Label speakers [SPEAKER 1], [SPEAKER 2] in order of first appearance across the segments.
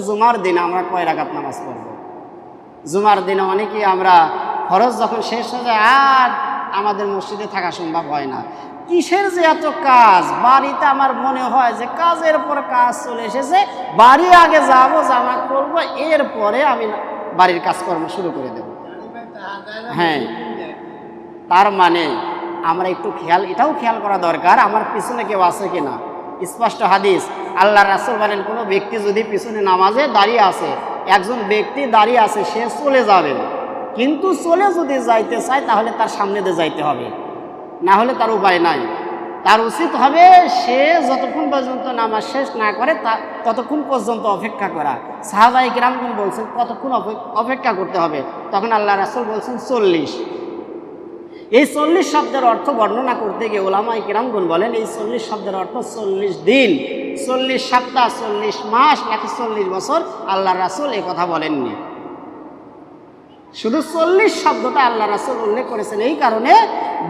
[SPEAKER 1] জুমার দিনে আমরা কয় রাকাত নামাজ পড়ব? জুমার দিনে অনেকেই আমরা খরচ যখন শেষ হয়ে যায়, আর আমাদের মসজিদে থাকা সম্ভব হয় না। কিসের যে এত কাজ? বাড়িতে আমার মনে হয় যে কাজের পর কাজ চলে এসেছে, বাড়ি আগে যাব, জামা করব এরপরে আমি বাড়ির কাজকর্ম শুরু করে দেব। হ্যাঁ। তার মানে আমরা একটু খেয়াল, এটাও খেয়াল করা দরকার, আমার পিছনে কেউ আছে কিনা? স্পষ্ট হাদিস আল্লাহ রাসুল বলেন, কোনো ব্যক্তি যদি পিছনে নামাজে দাঁড়িয়ে আছে একজন ব্যক্তি দাঁড়িয়ে আছে সে চলে যাবে। কিন্তু চলে যদি যাইতে চায়, তাহলে তার সামনে দিয়ে যাইতে হবে। না হলে তার উপায় নাই। তার উচিত হবে, সে যতক্ষণ পর্যন্ত নামাজ শেষ না করে, তা ততক্ষণ পর্যন্ত অপেক্ষা করা। সাহাবাই কিরামগুন বলছেন কতক্ষণ অপেক্ষা করতে হবে। তখন আল্লাহ রাসুল বলছেন, চল্লিশ। এই চল্লিশ শব্দের অর্থ বর্ণনা করতে গিয়ে ওলামাই কিরামগুন বলেন, এই চল্লিশ শব্দের অর্থ চল্লিশ দিন। চল্লিশ সপ্তাহ চল্লিশ মাস নাকি চল্লিশ বছর আল্লাহ রাসুল এ কথা বলেননি। শুধু চল্লিশ শব্দটা আল্লাহ রাসুল উল্লেখ করেছেন, এই কারণে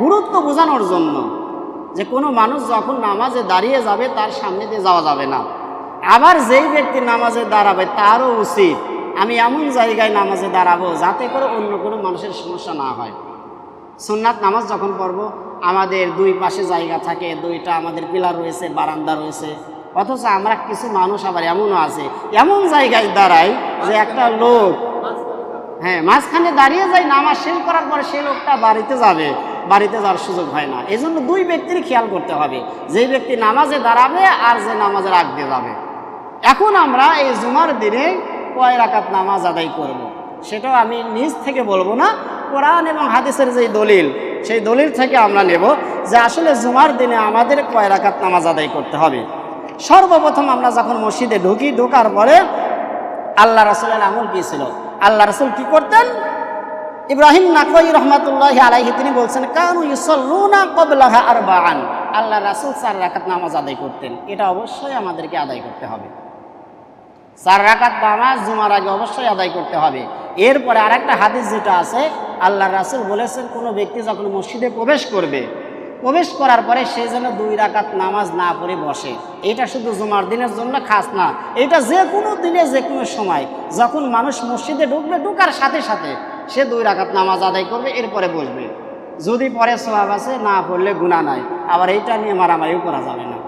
[SPEAKER 1] গুরুত্ব বোঝানোর জন্য যে কোনো মানুষ যখন নামাজে দাঁড়িয়ে যাবে, তার সামনে দিয়ে যাওয়া যাবে না। আবার যেই ব্যক্তি নামাজে দাঁড়াবে, তারও উচিত, আমি এমন জায়গায় নামাজে দাঁড়াবো যাতে করে অন্য কোনো মানুষের সমস্যা না হয়। সুন্নাত নামাজ যখন পড়ব, আমাদের দুই পাশে জায়গা থাকে, দুইটা আমাদের পিলার রয়েছে, বারান্দা রয়েছে। অথচ আমরা কিছু মানুষ আবার এমনও আছে, এমন জায়গায় দাঁড়াই যে একটা লোক হ্যাঁ মাঝখানে দাঁড়িয়ে যায় নামাজ শেষ করার পরে সেই লোকটা বাড়িতে যাবে, বাড়িতে যাওয়ার সুযোগ হয় না। এই জন্য দুই ব্যক্তির খেয়াল করতে হবে, যে ব্যক্তি নামাজে দাঁড়াবে আর যে নামাজের আগ দিয়ে যাবে। এখন আমরা এই জুমার দিনে কয় রাকাত নামাজ আদায় করব। সেটাও আমি নিজ থেকে বলব না, কোরআন এবং হাদিসের যেই দলিল, সেই দলিল থেকে আমরা নেব যে আসলে জুমার দিনে আমাদের কয় রাকাত নামাজ আদায় করতে হবে। সর্বপ্রথম আমরা যখন মসজিদে ঢুকি, ঢোকার পরে আল্লাহ রাসুলের আমল কী ছিল? আল্লাহ রাসুল কি করতেন? ইব্রাহিম নাকই রহমাতুল্লাহ আলাইহি, তিনি বলছেন, কানু ইউসল্লুনা কবলাহা আর বান আল্লাহ রাসুল চার রাকাত নামাজ আদায় করতেন। এটা অবশ্যই আমাদেরকে আদায় করতে হবে। চার রাকাত নামাজ জুমার আগে অবশ্যই আদায় করতে হবে। এরপরে আরেকটা হাদিস যেটা আছে, আল্লাহ রাসুল বলেছেন, কোনো ব্যক্তি যখন মসজিদে প্রবেশ করবে প্রবেশ করার পরে সে যেন দুই রাকাত নামাজ না পড়ে বসে। এটা শুধু জুমার দিনের জন্য খাস না, এটা যে কোনো দিনে, যে কোনো সময়। যখন মানুষ মসজিদে ঢুকবে, ঢুকার সাথে সাথে সে দুই রাকাত নামাজ আদায় করবে, এরপরে বসবে। যদি পরে সোয়াব আছে, না পড়লে গুণা নাই। আবার এইটা নিয়ে মারামারিও করা যাবে না।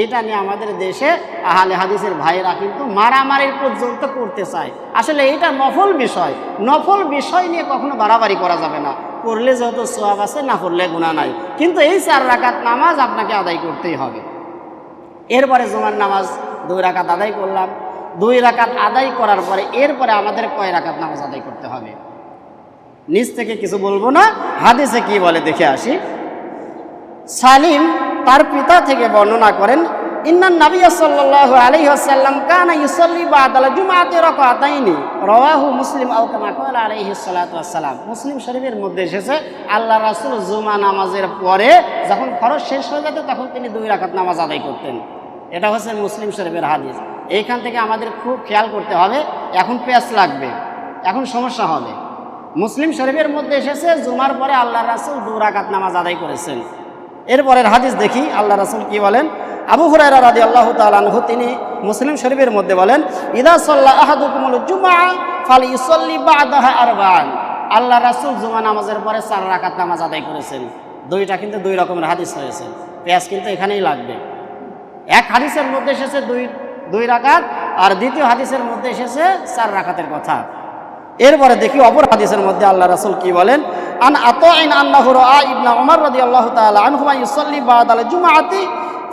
[SPEAKER 1] এইটা নিয়ে আমাদের দেশে আহলে হাদিসের ভাইরা কিন্তু মারামারি পর্যন্ত করতে চায়। আসলে এইটা নফল বিষয়। নফল বিষয় নিয়ে কখনো বাড়াবাড়ি করা যাবে না। পড়লে যেহেতু সোয়াব আছে না পড়লে গুণা নাই। কিন্তু এই চার রাকাত নামাজ আপনাকে আদায় করতেই হবে। এরপরে জুমার নামাজ দুই রাকাত আদায় করলাম। দুই রাকাত আদায় করার পরে এরপরে আমাদের কয় রাকাত নামাজ আদায় করতে হবে? নিজ থেকে কিছু বলব না? হাদিসে কি বলে? দেখে আসি। সালিম তার পিতা থেকে বর্ণনা করেন ইন্নান নবী সাল্লাল্লাহু আলাইহি ওয়াসাল্লাম কানা ইউসাল্লি বাদাল জুমাতে রাকাতাইনি। রাওয়াহু মুসলিম আও কামা ক্বালা আলাইহি সাল্লাতু ওয়াসসালাম মুসলিম শরীফের মধ্যে এসেছে, আল্লাহ রাসূল জুমা নামাজের পরে যখন খরচ শেষ হয়ে যেত তখন তিনি দুই রাকাত নামাজ আদায় করতেন। এটা হচ্ছে মুসলিম শরীফের হাদিস। এইখান থেকে আমাদের খুব খেয়াল করতে হবে, এখন পেঁয়াজ লাগবে, এখন সমস্যা হবে। মুসলিম শরীফের মধ্যে এসেছে, জুমার পরে আল্লাহ রাসুল দু রাকাত নামাজ আদায় করেছেন। এরপরের হাদিস দেখি, আল্লাহ রাসুল কি বলেন? আবু হুরায়রা রাদি আল্লাহ তালানহু তিনি মুসলিম শরীফের মধ্যে বলেন, ইদা সাল্লাহ আহাদুকুমুল জুমা ফাল ইসল্লি বাদাহা আরবান। আল্লাহ রাসুল জুমা নামাজের পরে চার রাকাত নামাজ আদায় করেছেন। দুইটা কিন্তু দুই রকমের হাদিস হয়েছে পেঁয়াজ কিন্তু এখানেই লাগবে। এক হাদিসের মধ্যে এসেছে দুই দুই রাকাত, আর দ্বিতীয় হাদিসের মধ্যে এসেছে চার রাকাতের কথা। এরপরে দেখি অপর হাদিসের মধ্যে আল্লাহ রাসুল কি বলেন, আন আতাইন আন্নাহু রাআ ইবনে উমর রাদিয়াল্লাহু তাআলা আনহুমা ইউসাল্লি জুমা জুমআতি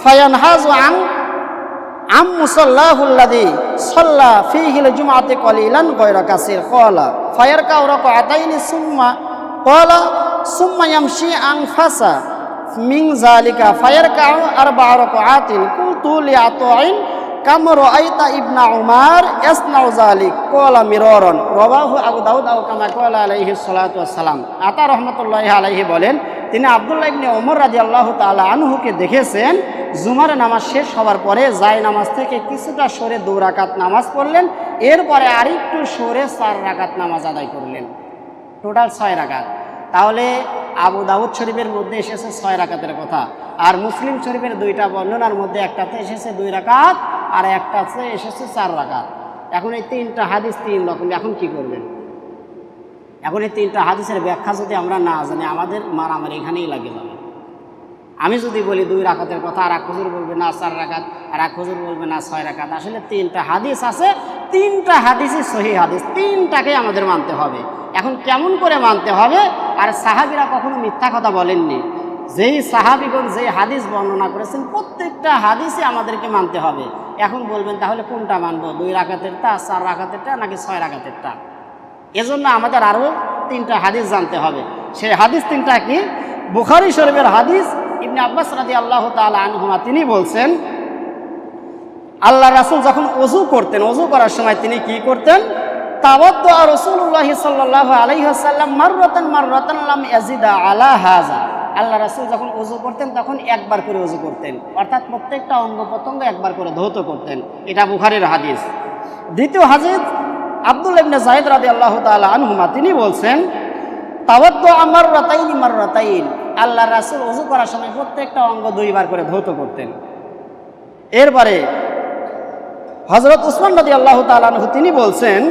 [SPEAKER 1] ফায়ানহাজু আন আম মুসাল্লাহু আল্লাযী সাল্লা ফীহি আল-জুমআতি কলিলান গায়রা কাসীর। ক্বালা ফায়ারকাউ রাকাতাইনি সুম্মা। ক্বালা, সুম্মা ইয়ামশি আন ফাসা মিন যালিকা ফায়ারকাউ আরবা'a রাকাআতিন কুলতু লি আতাইন কাম ইবনা উমার ইয়াসনাউ যালিক। ক্বালা মিরারান, রাওয়াহু আবু দাউদ আও ক্বালা আলাইহি সাল্লাতু ওয়াসসালাম আতা আলাইহি বলেন, তিনি আব্দুল্লাহ ওমর রাদিয়াল্লাহু তাআলা আনহুকে দেখেছেন জুমার নামাজ শেষ হওয়ার পরে জায় নামাজ থেকে কিছুটা সরে দু রাকাত নামাজ পড়লেন, এরপরে আরেকটু সরে চার রাকাত নামাজ আদায় করলেন। টোটাল ছয় রাকাত। তাহলে আবু দাউদ শরীফের মধ্যে এসেছে ছয় রাকাতের কথা। আর মুসলিম শরীফের দুইটা বর্ণনার মধ্যে একটাতে এসেছে দুই রাকাত, আর একটাতে এসেছে চার রাকাত। এখন এই তিনটা হাদিস তিন রকম। এখন কি করবেন? এখন এই তিনটা হাদিসের ব্যাখ্যা যদি আমরা না জানি, আমাদের মারামারি এখানেই লাগে যাবে। আমি যদি বলি দুই রাকাতের কথা, আর এক হুজুর বলবে, না, চার রাকাত, আর এক হুজুর বলবে, না, ছয় রাকাত। আসলে তিনটা হাদিস আছে, তিনটা হাদিসই সহি হাদিস তিনটাকে আমাদের মানতে হবে। এখন কেমন করে মানতে হবে? আর সাহাবিরা কখনো মিথ্যা কথা বলেননি। যেই সাহাবিগণ যেই হাদিস বর্ণনা করেছেন, প্রত্যেকটা হাদিসই আমাদেরকে মানতে হবে। এখন বলবেন, তাহলে কোনটা মানবো? দুই রাকাতেরটা, চার রাকাতেরটা, নাকি ছয় রাকাতেরটা? এজন্য আমাদের আরও তিনটা হাদিস জানতে হবে। সেই হাদিস তিনটা কি? বুখারি শরীফের হাদিস ইবনে আব্বাস রাদি আল্লাহ তালা আনহুমা, তিনি বলছেন আল্লাহ রাসুল যখন অজু করতেন অজু করার সময় তিনি কি করতেন? তাবদ্দ আর রসুল্লাহ সাল্লাহ আলাইহাল্লাম মাররতান মাররতান ইয়াজিদা আলা হাজা আল্লাহ রাসুল যখন অজু করতেন, তখন একবার করে অজু করতেন। অর্থাৎ প্রত্যেকটা অঙ্গ প্রত্যঙ্গ একবার করে ধৌত করতেন। এটা বুখারের হাদিস। দ্বিতীয় হাদিস, আব্দুল ইবনে জাহিদ রাদি আল্লাহ তালা আনহুমা, তিনি বলছেন তাওয়াদ্দ আমার রাতাইন মার রাতাইন আল্লাহ রাসুল অজু করার সময় প্রত্যেকটা অঙ্গ দুইবার করে ধৌত করতেন। এরপরে হজরত উসমান রাদি আল্লাহ তালানহু তিনি বলছেন,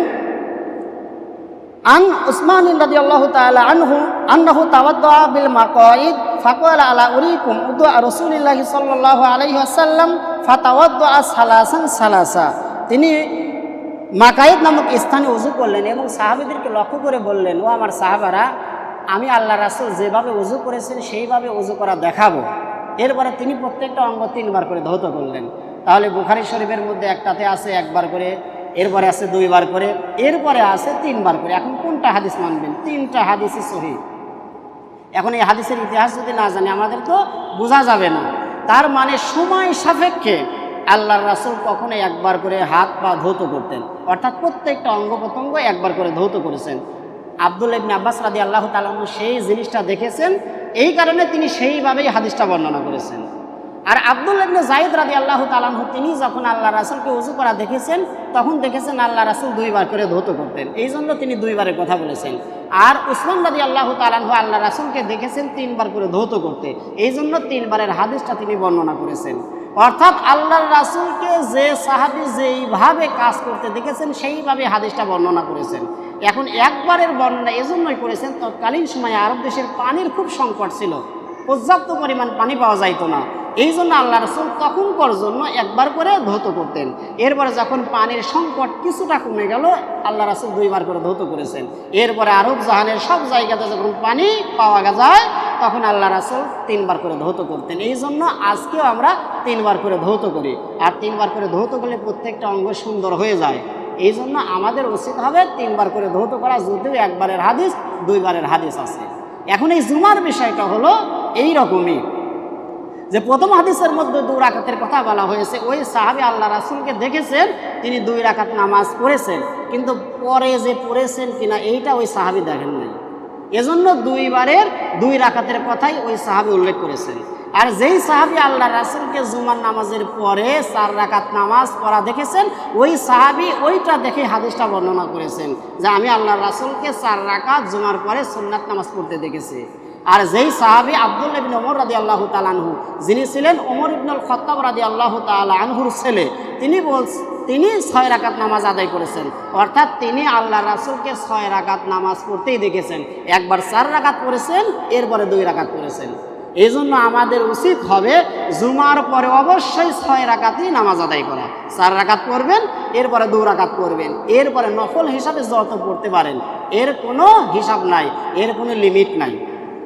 [SPEAKER 1] আন উসমান রাদি আল্লাহ তালা আনহু আন্নাহু তাওয়াদ্দা বিল মাকাইদ ফাকাল আলা উরিকুম উদু রাসূলিল্লাহি সাল্লাল্লাহু আলাইহি ওয়াসাল্লাম ফাতাওয়াদ্দা সালাসান সালাসা। তিনি মাকাইদ নামক স্থানে উজু করলেন এবং সাহাবিদেরকে লক্ষ্য করে বললেন, ও আমার সাহাবারা আমি আল্লাহ রাসুল যেভাবে উজু করেছেন, সেইভাবে উজু করা দেখাবো। এরপরে তিনি প্রত্যেকটা অঙ্গ তিনবার করে ধৌত করলেন। তাহলে বুখারি শরীফের মধ্যে একটাতে আছে একবার করে, এরপরে আছে দুইবার করে, এরপরে আছে তিনবার করে। এখন কোনটা হাদিস মানবেন? তিনটা হাদিসই সহি। এখন এই হাদিসের ইতিহাস যদি না জানি, আমাদের তো বোঝা যাবে না। তার মানে সময় সাপেক্ষে আল্লাহর রাসুল কখনো একবার করে হাত পা ধৌত করতেন। অর্থাৎ প্রত্যেকটা অঙ্গ প্রত্যঙ্গ একবার করে ধৌত করেছেন। আব্দুল ইবনে আব্বাস রাদি আল্লাহ তালু সেই জিনিসটা দেখেছেন। এই কারণে তিনি সেইভাবেই হাদিসটা বর্ণনা করেছেন। আর আব্দুল ইবনে জাইদ রাদি আল্লাহ তালাহু তিনি যখন আল্লাহ রাসুলকে উজু করা দেখেছেন, তখন দেখেছেন আল্লাহ রাসুল দুইবার করে ধৌত করতেন। এই জন্য তিনি দুইবারের কথা বলেছেন। আর উসমান রাদি আল্লাহ তালাহু আল্লাহ রাসুলকে দেখেছেন তিনবার করে ধৌত করতে। এই জন্য তিনবারের হাদিসটা তিনি বর্ণনা করেছেন। অর্থাৎ আল্লাহর রাসুলকে যে সাহাবি যেইভাবে কাজ করতে দেখেছেন, সেইভাবে হাদিসটা বর্ণনা করেছেন। এখন একবারের বর্ণনা এজন্যই করেছেন, তৎকালীন সময়ে আরব দেশের পানির খুব সংকট ছিল। পর্যাপ্ত পরিমাণ পানি পাওয়া যাইতো না। এই জন্য আল্লাহ রসুল তখনকার জন্য একবার করে ধৌত করতেন। এরপরে যখন পানির সংকট কিছুটা কমে গেল আল্লাহ রাসুল দুইবার করে ধৌত করেছেন। এরপরে আরব জাহানের সব জায়গাতে যখন পানি পাওয়া যায়, তখন আল্লাহ রাসুল তিনবার করে ধৌত করতেন। এই জন্য আজকেও আমরা তিনবার করে ধৌত করি। আর তিনবার করে ধৌত করলে প্রত্যেকটা অঙ্গ সুন্দর হয়ে যায়। এই জন্য আমাদের উচিত হবে তিনবার করে ধৌত করা যদিও একবারের হাদিস, দুইবারের হাদিস আছে। এখন এই জুমার বিষয়টা হলো এই রকমই যে প্রথম হাদিসের মধ্যে দুই রাকাতের কথা বলা হয়েছে, ওই সাহাবি আল্লাহ রাসুলকে দেখেছেন, তিনি দুই রাকাত নামাজ পড়েছেন। কিন্তু পরে যে পড়েছেন কিনা, এইটা ওই সাহাবি দেখেন নাই। এজন্য দুইবারের দুই রাকাতের কথাই ওই সাহাবি উল্লেখ করেছেন। আর যেই সাহাবি আল্লাহ রাসুলকে জুমার নামাজের পরে চার রাকাত নামাজ পড়া দেখেছেন, ওই সাহাবি ওইটা দেখে হাদিসটা বর্ণনা করেছেন যে আমি আল্লাহ রাসুলকে চার রাকাত জুমার পরে সুন্নাত নামাজ পড়তে দেখেছি। আর যেই সাহাবি আব্দুল ইবিন ওমর রাদি আল্লাহ তালানহু যিনি ছিলেন ওমর ইবনুল খত্তাব রাদি আল্লাহ তালানহুর ছেলে, তিনি বল, তিনি ছয় রাকাত নামাজ আদায় করেছেন। অর্থাৎ তিনি আল্লাহ রাসুলকে ছয় রাকাত নামাজ পড়তেই দেখেছেন। একবার চার রাকাত পড়েছেন, এরপরে দুই রাকাত পড়েছেন। এই জন্য আমাদের উচিত হবে জুমার পরে অবশ্যই ছয় রাকাতই নামাজ আদায় করা। চার রাকাত পড়বেন, এরপরে দু রাকাত পড়বেন। এরপরে নফল হিসাবে যত পড়তে পারেন, এর কোনো হিসাব নাই, এর কোনো লিমিট নাই।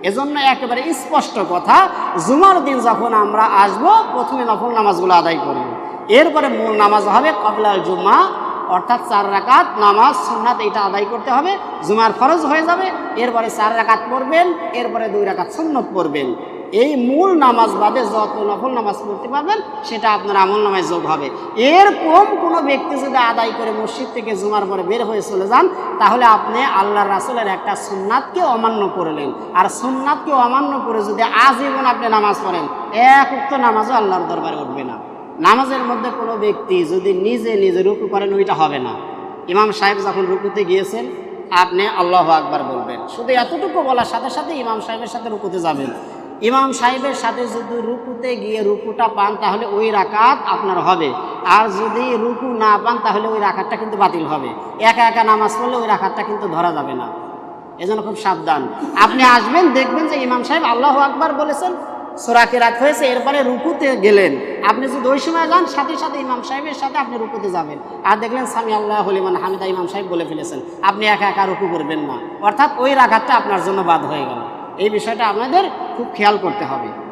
[SPEAKER 1] এজন্য একেবারে স্পষ্ট কথা, জুমার দিন যখন আমরা আসব, প্রথমে নফল নামাজগুলো আদায় করব। এরপরে মূল নামাজ হবে কবলাল জুমা, অর্থাৎ চার রাকাত নামাজ, সুন্নাত এটা আদায় করতে হবে। জুমার ফরজ হয়ে যাবে, এরপরে চার রাকাত পড়বেন, এরপরে দুই রাকাত সুন্নত পড়বেন। এই মূল নামাজ বাদে যত নফল নামাজ পড়তে পারবেন, সেটা আপনার আমল নামায় যোগ হবে। এর কম কোনো ব্যক্তি যদি আদায় করে মসজিদ থেকে জুমার পরে বের হয়ে চলে যান, তাহলে আপনি আল্লাহ রাসুলের একটা সুন্নাতকে অমান্য করলেন আর সুন্নাতকে অমান্য করে যদি আজীবন আপনি নামাজ পড়েন, এক উক্ত নামাজও আল্লাহর দরবারে উঠবে না। নামাজের মধ্যে কোনো ব্যক্তি যদি নিজে নিজে রুকু করেন, ওইটা হবে না। ইমাম সাহেব যখন রুকুতে গিয়েছেন, আপনি আল্লাহ আকবার বলবেন। শুধু এতটুকু বলার সাথে সাথে ইমাম সাহেবের সাথে রুকুতে যাবেন। ইমাম সাহেবের সাথে যদি রুকুতে গিয়ে রুকুটা পান, তাহলে ওই রাকাত আপনার হবে। আর যদি রুকু না পান, তাহলে ওই রাকাতটা কিন্তু বাতিল হবে। একা একা নামাজ পড়লে ওই রাখাতটা কিন্তু ধরা যাবে না। এজন্য খুব সাবধান। আপনি আসবেন, দেখবেন যে ইমাম সাহেব আল্লাহ আকবার বলেছেন সোরাকে রাখ হয়েছে, এরপরে রুকুতে গেলেন। আপনি যদি ওই সময় যান, সাথে সাথে ইমাম সাহেবের সাথে আপনি রুকুতে যাবেন। আর দেখলেন স্বামী আল্লাহ হলিমান হামিদা ইমাম সাহেব বলে ফেলেছেন, আপনি একা একা রুকু করবেন না। অর্থাৎ ওই রাখাতটা আপনার জন্য বাদ হয়ে গেল। এই বিষয়টা আমাদের খুব খেয়াল করতে হবে।